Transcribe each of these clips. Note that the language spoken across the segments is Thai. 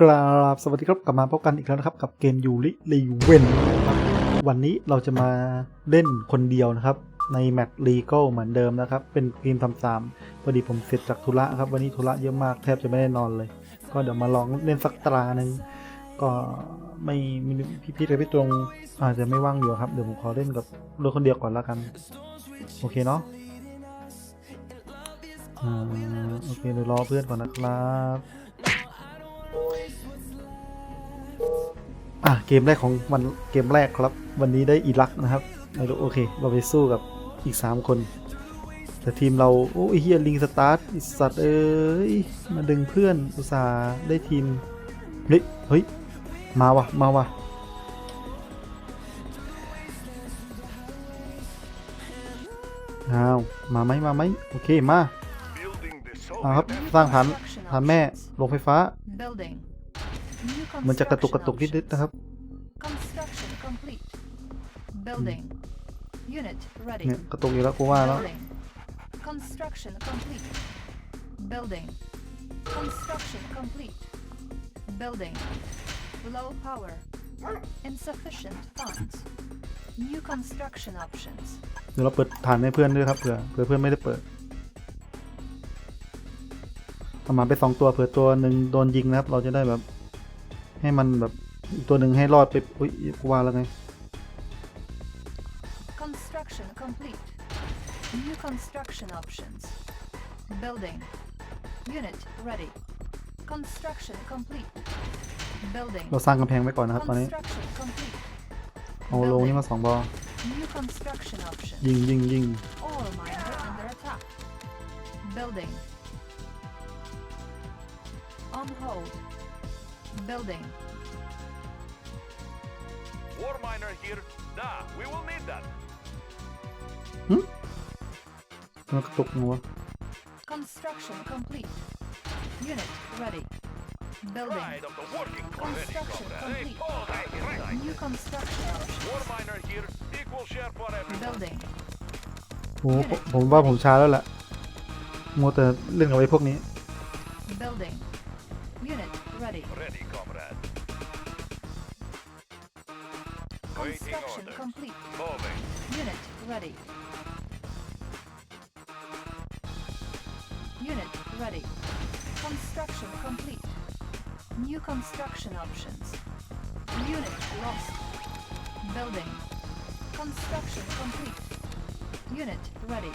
กราบสวัสดีครับกลับมาพบกันอีกแล้วนะครับ กับเกมยูริลีเวนครับวันนี้เราจะมาเล่นคนเดียวนะครับ ในแมตช์ลีโก้เหมือนเดิมนะครับ เป็นทีมทำสามพอดีผมเสร็จจากธุระครับวันนี้ธุระเยอะมากแทบจะไม่ได้นอนเลย ก็เดี๋ยวมาลองเล่นสักตราหนึ่งก็ไม่มีพี่พี่เลยพี่ตรงอาจจะไม่ว่างอยู่ครับ เดี๋ยวผมขอเล่นกับเล่นคนเดียวก่อนแล้วกัน โอเคเนาะโอเคเดี๋ยวรอเพื่อนก่อนนะครับะเกม แรก ของวันเกมแรกครับวันนี้ได้อีรักนะครับไม่รู้โอเคเราไปสู้กับอีก 3 คน แต่ทีมเราโอ้ยเฮียลิงสตาร์ทสัตว์เอ้ยมาดึงเพื่อนอุตส่าห์ได้ทีมเฮ้ยเฮ้ยมาวะมาวะอามาไหมมาไหมโอเคมาเอาครับสร้างฐานฐานแม่โรงไฟฟ้ามันจะกระตุกกระตุกนิดนึงนะครับเนี่ยกระตุกอยู่แล้วกูว่าแล้วเดี๋ยวเราเปิดฐานให้เพื่อนด้วยครับเผื่อเผื่อเพื่อนไม่ได้เปิดประมาณไปสองตัวเผื่อตัวหนึ่งโดนยิงนะครับเราจะได้แบบให้มันแบบอีกตัวหนึ่งให้รอดไปอุ้ยกูว่าแล้วไง Construction complete. New construction options. Building. Unit ready. Construction complete. Building. เราสร้างกำแพงไว้ก่อนนะครับ ตอนนี้ Construction complete. เอาโลงนี้มาสองบอ New construction options. ยิงยิงยิง All mines are under attack. Building. On hold. Building. War miner here. Да, we will need that. Хм? Она топнула. Construction complete. Unit ready. Building. Construction complete. New construction War miner here. Equal share for everyone. Building. โอ้ผมว่าผมช้าแล้วล่ะมัวแต่เล่นกับไอ้พวกนี้ Building. Unit ready. Ready, comrade. Construction complete. Moving. Unit ready. Unit ready. Construction complete. New construction options. Unit lost. Building. Construction complete. Unit ready.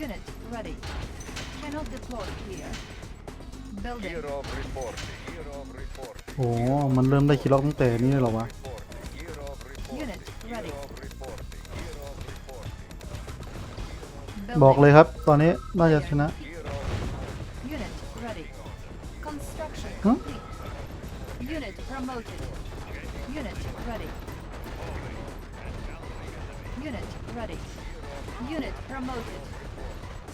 Unit ready. Cannot deploy here. Building. Year of reporting. Year of reporting. โอ้มันเริ่มได้คิล็อกตั้งแต่นี่เลยเหรอวะ Reporting. Year of reporting. Unit ready. Year of reporting. Year of reporting. Building. บอกเลยครับ ตอนนี้น่าจะชนะ Year of Unit ready. Construction Huh? complete. Unit promoted. Unit ready. Unit ready. Unit promoted.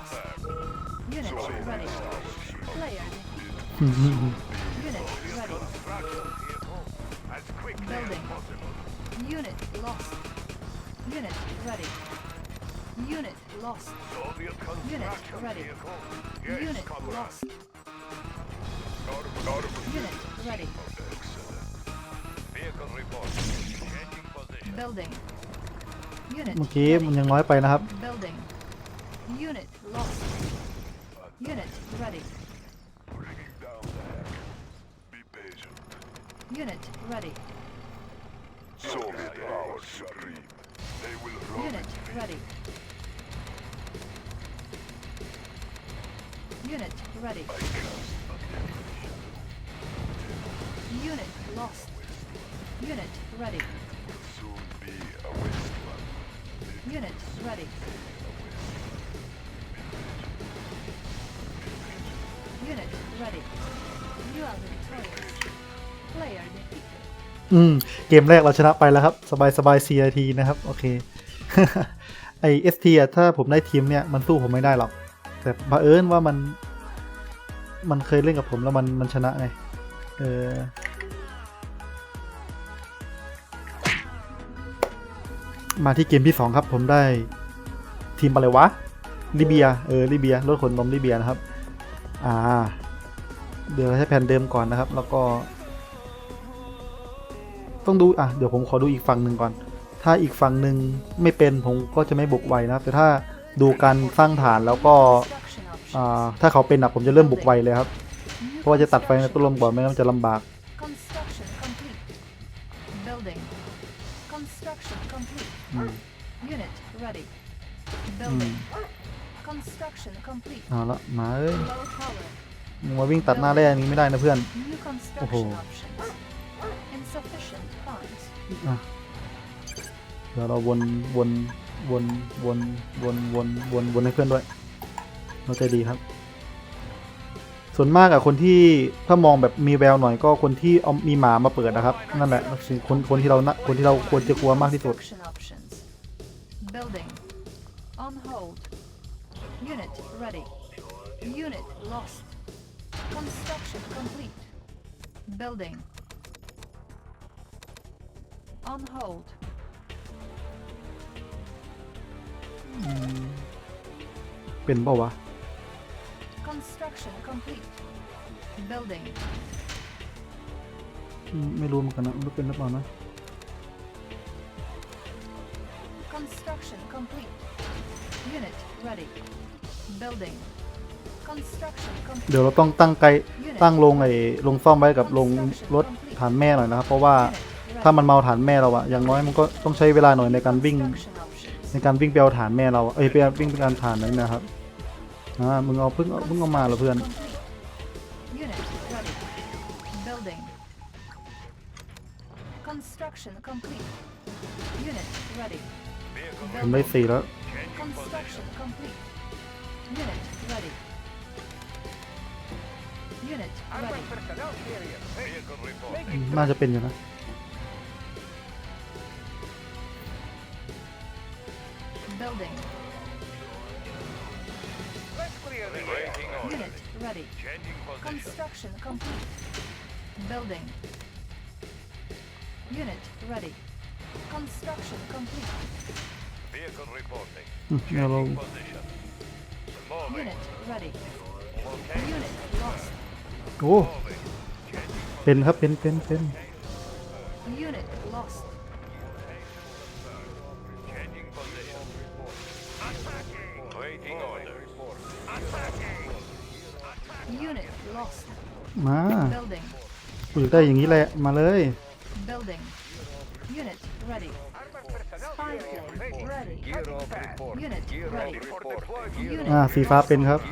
เมื่อกี้มันยังน้อยไปนะครับ Unit lost. Unit ready. Bringing down the hack. Be patient. Unit ready. Soviet power supreme. They will rob Unit ready. Unit ready. Unit lost. Unit ready. Unit ready. อืมเกมแรกเราชนะไป แล้วครับ สบายสบาย CRT นะครับ โอเคไอเอสทีอะถ้าผมได้ทีมเนี่ยมันสู้ผมไม่ได้ หรอก แต่บังเอิญว่ามันมันเคยเล่นกับผมแล้วมัน มัน ชนะไงเออ มาที่เกมที่สองครับผมได้ทีมอะไรวะลิเบีย เออลิเบียรถขนนมลิเบีย นะ ครับ อ่าเดี๋ยวใช้แผ่นเดิมก่อนนะครับ แล้วก็ ต้องดู อ่ะ เดี๋ยวผมขอดูอีกฝั่งหนึ่งก่อน ถ้าอีกฝั่งหนึ่งไม่เป็นผมก็จะไม่บุกไว นะ แต่ถ้าดูการสร้างฐานแล้วก็ถ้าเขาเป็นนะผมจะเริ่มบุกไวเลยครับ เพราะว่าจะตัดไฟในตุลมก่อนไม่งั้นจะลำบากอ n เอาละมาเลยมึงมาวิ่งตัดหน้าแร่นี้ไม่ได้นะ เพื่อน โอ้โหเดี๋ยว เราวน วน วน วน วน วน วนวนให้เพื่อนด้วย เราใจ ดีครับ ส่วนมากอะคนที่ ถ้า มองแบบมีแววหน่อยก็คนที่เอามี หมามาเปิดนะครับ นั่น แหละคนคน ที่ เราคนที่เราควรจะกลัวมากที่สุด Unit lost. Construction complete. Building. On hold. Hmm. เป็นบ่าวะ Construction complete. Building. อืมไม่รู้เหมือนกันนะรู้เป็นหรือเปล่านะ hmm, Construction complete. Unit ready. Building. เดี๋ยวเราต้องตั้งไกลตั้งลงไอ้ลงซ่อมไว้กับลงรถฐานแม่หน่อยนะครับ เพราะว่าถ้ามันเมาฐานแม่ เราอะอย่างน้อยมันก็ต้องใช้เวลาหน่อยในการวิ่งในการวิ่งเปลวาฐานแม่เรา เอ้ยไปวิ่งเป็นการฐานนั้นนะครับอ่ามึงเอาเพิ่งเอาพิ่งเอามาเหรอเพื่อนทำได้สี่แล้ว Unit ready. Personnel serious. Building. Unit ready. Construction complete. Building. Unit ready. Construction complete. Vehicle reporting. Mm, Changing Unit ready. Unit lost. โอ้เป็นครับเป็น เป็น เป็นมาปุอยได้อย่างนี้แหละ มาเลย Building. Unit ready. Spy อ่าสีฟ้าเป็นครับสี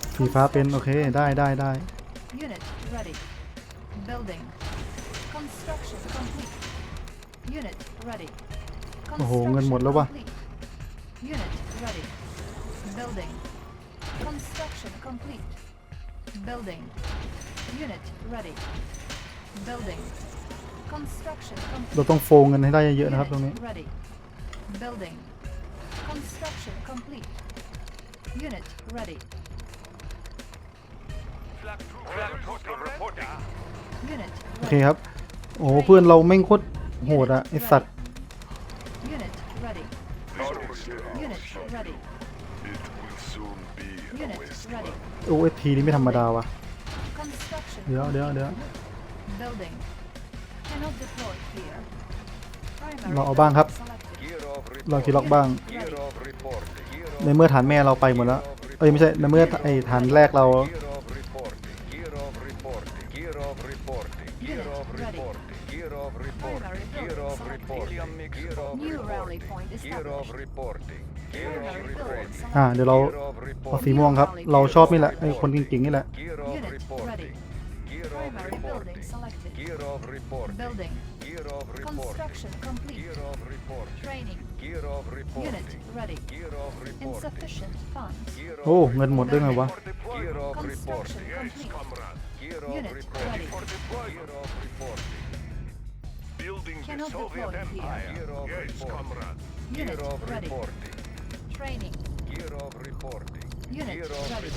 ฟ้าเป็น โอเค ได้ได้ได้โอ้โห เงินหมดแล้ววะ Construction complete. Building. Unit ready. Building. Construction complete. เราต้องโฟงเงินให้ได้เยอะๆนะครับตรงนี้ ready. Building. Construction complete. Unit ready. โอเคครับโอ้โหเพื่อนเราแม่งโคตรโหดอะไอสัตว์โอ้เอทีนี่ไม่ธรรมดาวะเดี๋ยวเดี๋ยวเดี๋ยวเราเอาบ้างครับเราคีดล็อกบ้าง ในเมื่อฐานแม่เราไปหมดแล้ว เอ้ยไม่ใช่ ในเมื่อไอฐานแรกเรา อ่าเดี๋ยวเราพอสีม่วงครับ เราชอบนี่แหละไอ้คนจริงๆ นี่แหละโอ้ เงินหมดด้วยไงวะเ Unit ready.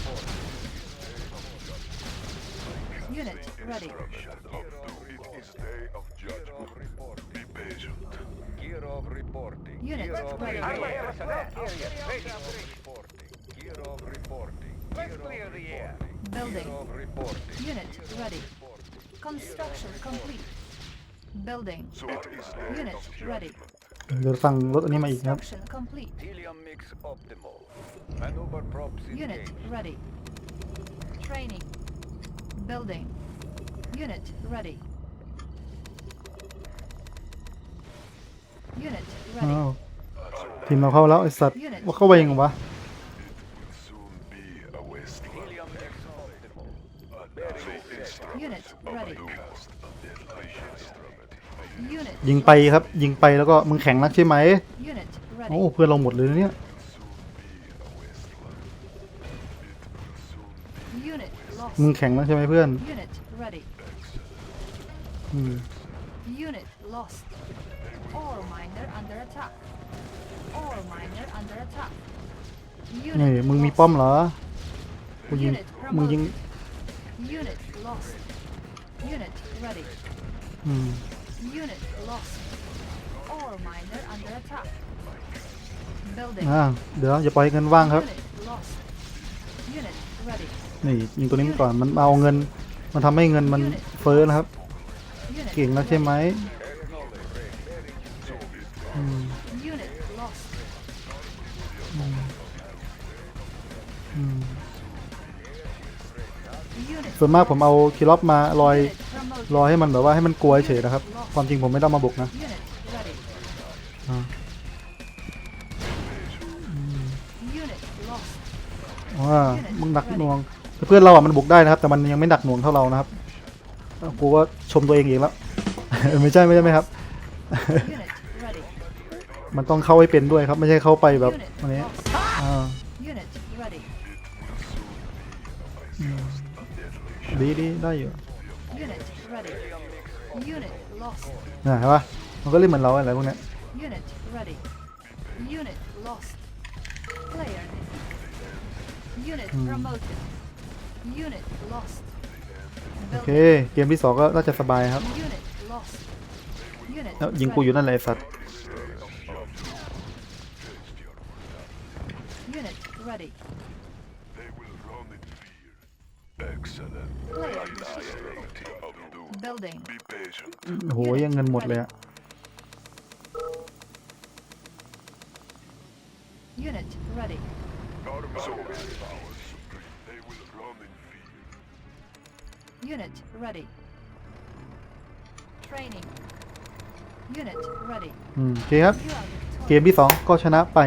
Unit ready. It is day of judgment. Be patient. Gear of reporting. Unit Gear of ready. Reporting. Gear of reporting. Let's clear the air. Building. Unit ready. Construction complete. Building. So Unit ready. เดี๋ยวสั่งรถอันนี้มาอีกนะครับ Construction complete. Helium mix optimal. Maneuver props Unit engaged. ready. Training. Building. Unit ready. Unit อ้าว ready. ทีมเราเข้าแล้วไอสัตว์ว่าเข้าไปยังวะยิงไปครับยิงไป แล้วก็มึงแข็งนักใช่ไหมโอ้เพื่อนเราหมดเลยเนี่ยมึงแข็งนักใช่ไหมเพื่อน อืมนี่มึงมีป้อมเหรอมึงยิงมึงยิง อืม Unit lost. All miner under attack. Building. อ่าเดี๋ยวอย่าปล่อยเงินว่างครับ นี่ยิงตัวนี้ก่อนมันเอาเงิน มันทำให้เงินมันเฟ้อนะครับ เก่งแล้วใช่ไหมส่วนมากผมเอา คิล็อปมาลอยลอยให้มันแบบว่าให้มันกลัวเฉยนะครับความจริงผมไม่ต้องมาบุกนะอ่าว่ามึงหนักหน่วงเพื่อนเราอ่ะมันบุกได้นะครับ แต่มันยังไม่หนักหน่วงเท่าเรานะครับกูว่าชมตัวเองเองแล้วไม่ใช่ไม่ใช่ไหมครับ มันต้องเข้าให้เป็นด้วยครับ ไม่ใช่เข้าไปแบบนี้ดีดีได้อยู่นะเห็นปะมันก็เล่นเหมือนเราอะไรพวกนี้โอเค เกมที่สองก็น่าจะสบายครับแล้วยิงกูอยู่นั่นแหละไอ้สัตว์ Building. โหยังเงินหมดเลยอะ Unit ready. Unit ready. Training. Unit ready. อืม โอเคครับ You are เก v i c t o r i o u มที่สองก็ชนะไป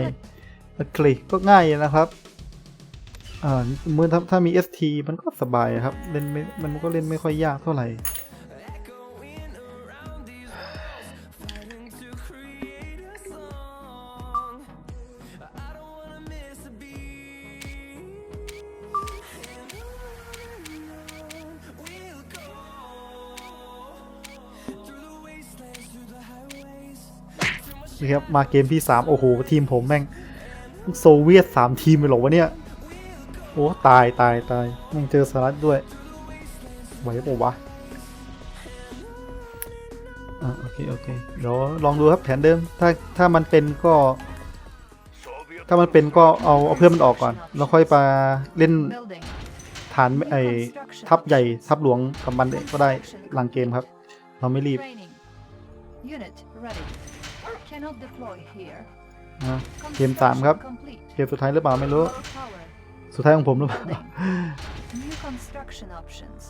อังกฤก็ง่ายนะครับอ่าเมื่อถ้าถ้ามี ST มันก็สบายครับเล่นไม่มันก็เล่นไม่ค่อยยากเท่าไหร่นะครับมาเกม ที่ 3 โอ้โห ทีมผม แม่งโซเวียต3ทีมเลยหรอวะ เนี่ยโอ้ตายตาย ตายแม่งเจอสลรัดด้วยไหวปะวะอ่ะโอเคโอเคเดี๋ยวลองดู ครับแผนเดิมถ้า ถ้ามันเป็นก็ ถ้ามันเป็นก็เอาเอาเพื่อนมัน ออกก่อนแล้วค่อยไปเล่นฐานไอ้ทัพใหญ่ทัพหลวงกับมันก็ได้ หลังเกมครับ เราไม่รีบ Unit ready. นะเกมสามครับเกมสุดท้ายหรือเปล่าไม่รู้สุดท้ายของผมหรือเปล่า New construction options.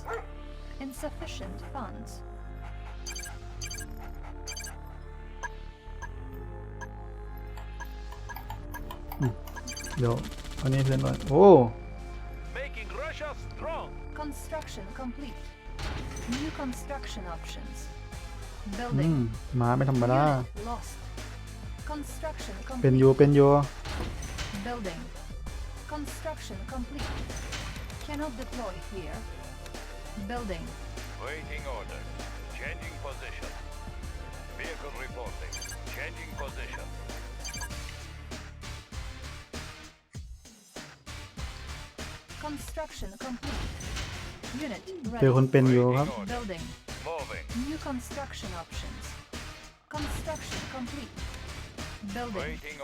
Insufficient funds. เดี๋ยวอันนี้เพื่อนหน่อย โอ้ Making Russia strong. Construction complete. New construction options. Building. มาไม่ธรรมดา Lost. Construction เป็น complete. อยู่เป็นอยู่ Building. Construction complete. Cannot deploy here. Building. Waiting order. Changing position. Vehicle reporting. Changing position. Construction complete. Unit ready. Building. Moving. New construction options. Construction complete. Building. Waiting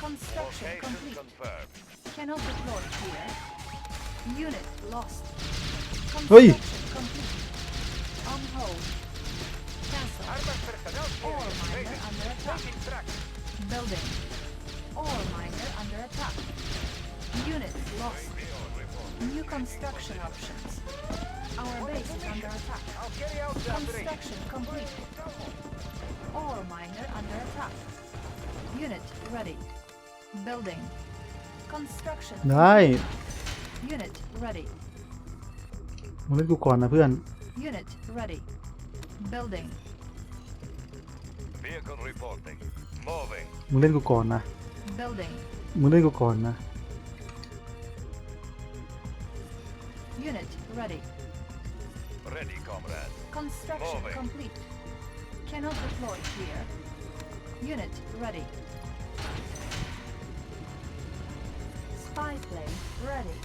Construction Location complete. Confirmed. Cannot deploy here. Unit lost. Construction Oi. complete. On hold. Cancel. miner under attack. Building. Ore miner under attack. Unit lost. New construction options. Our base is under attack. Construction complete. miner under attack. Unit ready. Building. Construction. ได้ Unit ready. มึงเล่นกูก่อนนะเพื่อน Unit ready. Building. Vehicle reporting. Moving. มึงเล่นกูก่อนนะ Building. มึงเล่นกูก่อนนะ Unit ready. Ready, comrade. Construction Moving. complete. Cannot deploy here. Unit ready. Spy p l a n e ready.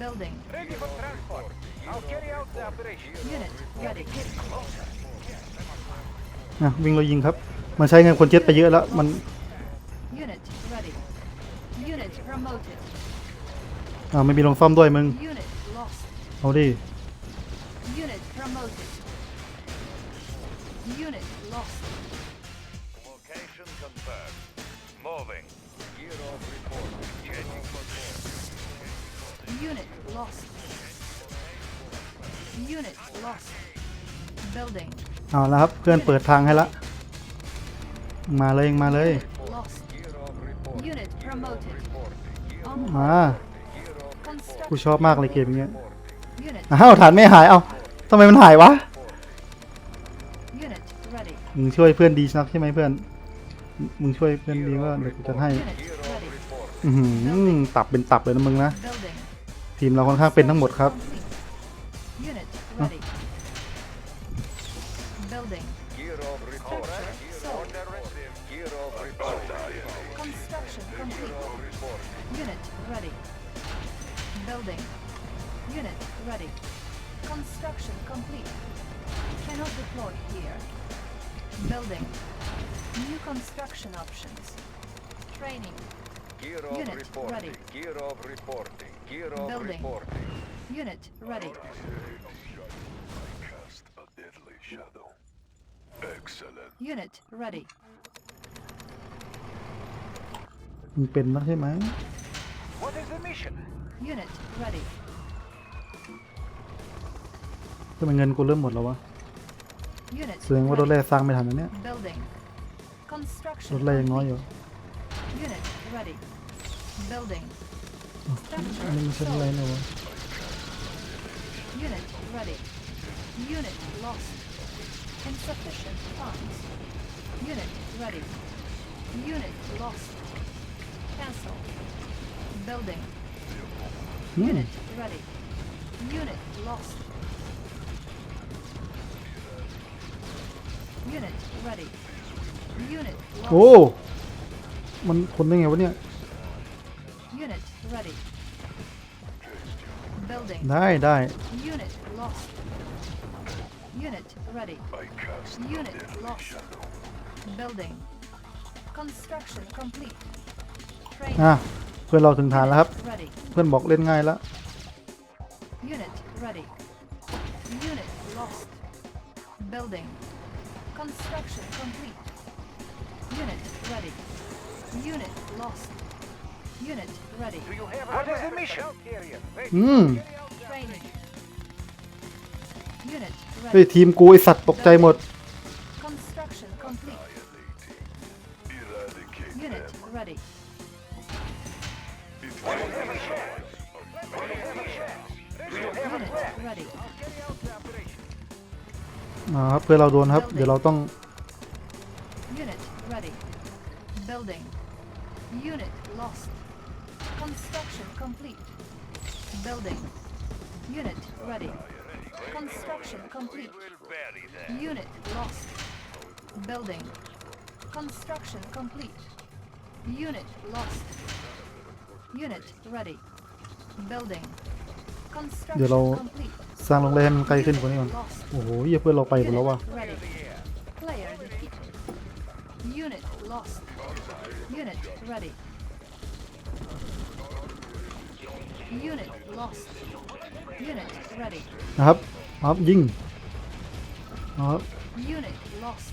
Building. Ready for transport. I'll carry out the operation. Unit ready. Get closer. นะวิ่งเรายิงครับมันใช้เงินคนเจ็ดไปเยอะแล้วมันอาไม่มีลงซ่อมด้วยมึงเอาดิอ Unit lost. Unit lost. Building. เอาแล้วครับเพื่อนเปิดทางให้ละ มาเลยมาเลยมากู้ชอบมากเลยเกมเนี้ยเอ้าฐานไม่หายเอาทำไมมันหายวะ มึงช่วยเพื่อนดีนักใช่ไหมเพื่อน มึงช่วยเพื่อนดีว่าเดี๋ยวกูจะให้ตับเป็นตับเลยนะมึงนะ ทีมเราค่อนข้างเป็นทั้งหมดครับน Gear of Unit reporting. ready. Gear of reporting. Gear of Building. reporting. Unit ready. I cast a deadly shadow. Excellent. Unit ready. มันเป็นนะใช่ไหม What is the mission? Unit ready. ทำไมเงินกูเริ่มหมดแล้ววะ Unit แสดงว่ารถแรกสร้างไม่ทันนะเนี่ยรถแรกยังน้อยอยู่ Unit ready. Building. Structure sold. Unit ready. Unit lost. Insufficient funds. Unit ready. Unit lost. Cancel. Building. Mm. Unit ready. Unit lost. Unit ready. Unit lost. Oh! มันคนได้ไงวะเนี่ย ได้ได้อ่ะเพื่อนเราถึงฐานแล้วครับ เพื่อนบอกเล่นง่ายแล้ว u Unit lost. Unit ready. Do you have what is the mission? Hmm. Training. Unit เฮ้ย ready. ทีมกูไอสัตว์ตกใจหมด Construction complete. Unit ready. Unit ready. อ่าครับเพื่อนเราโดนครับ เดี๋ยวเราต้อง Unit ready. Building. Unit lost. Construction complete. Building. Unit ready. Construction complete. Unit lost. Building. Construction complete. Unit lost. Unit ready. Building. Construction Unit ready. Player Unit lost. Unit ready. Unit lost. Unit ready. นะครับครับยิงนะครับ Unit lost.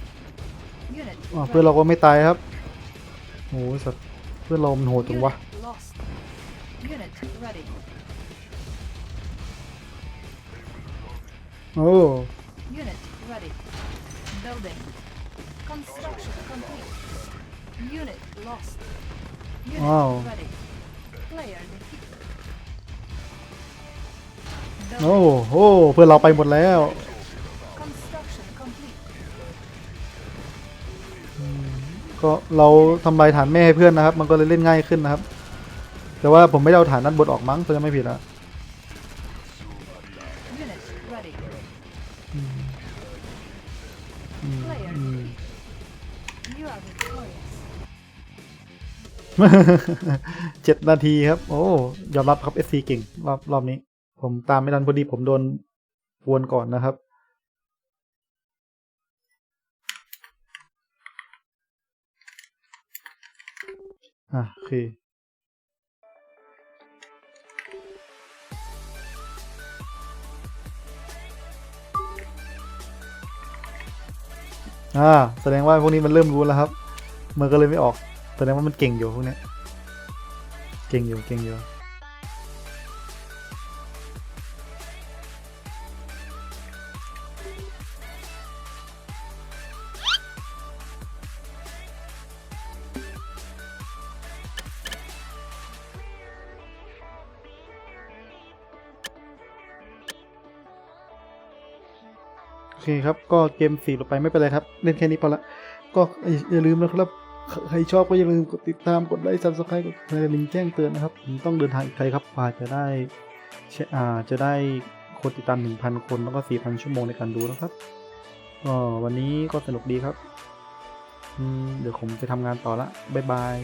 Unit อ๋อเพื่อนเราก็ไม่ตายครับโอ้สัตว์เพื่อนเรามันโหดจังวะ Unit lost. Unit ready. โอ้ Unit ready. Building. Construction complete. Unit lost. Unit wow. ready. Player defeated. โอ้โหเพื่อนเราไปหมดแล้ว Construction complete. ก็เราทำลายฐานแม่ให้เพื่อนนะครับ มันก็เลยเล่นง่ายขึ้นนะครับ แต่ว่าผมไม่ได้เอาฐานนั้นบดออกมั้งถ้าจะไม่ผิดนะอเจ็ดนาทีครับ โอ้ ยอมรับครับเอสซีเก่งรอบ รอบนี้ ผมตามไม่ทันพอดี ผม โดนวนก่อนนะครับ อ่ะโอเค่าแสดงว่าพวกนี้มันเริ่มรู้แล้วครับ มันก็เลยไม่ออก แสดงว่ามันเก่งอยู่พวกนี้ เก่งอยู่ เก่งอยู่ครับก็เกมสี่ลงไปไม่เป็นไรครับเล่นแค่นี้พอละก็อย่าลืมนะครับใครชอบก็อย่าลืมกดติดตามกดไลค์ซับสไครต์กดกระดิ่งแจ้งเตือนนะครับผมต้องเดินทางอีกไกลครับว่าจะได้อ่าจะได้คนติดตาม1,000คนแล้วก็4,000ชั่วโมงในการดูนะครับก็วันนี้ก็สนุกดีครับเดี๋ยวผมจะทำงานต่อละบ๊ายบาย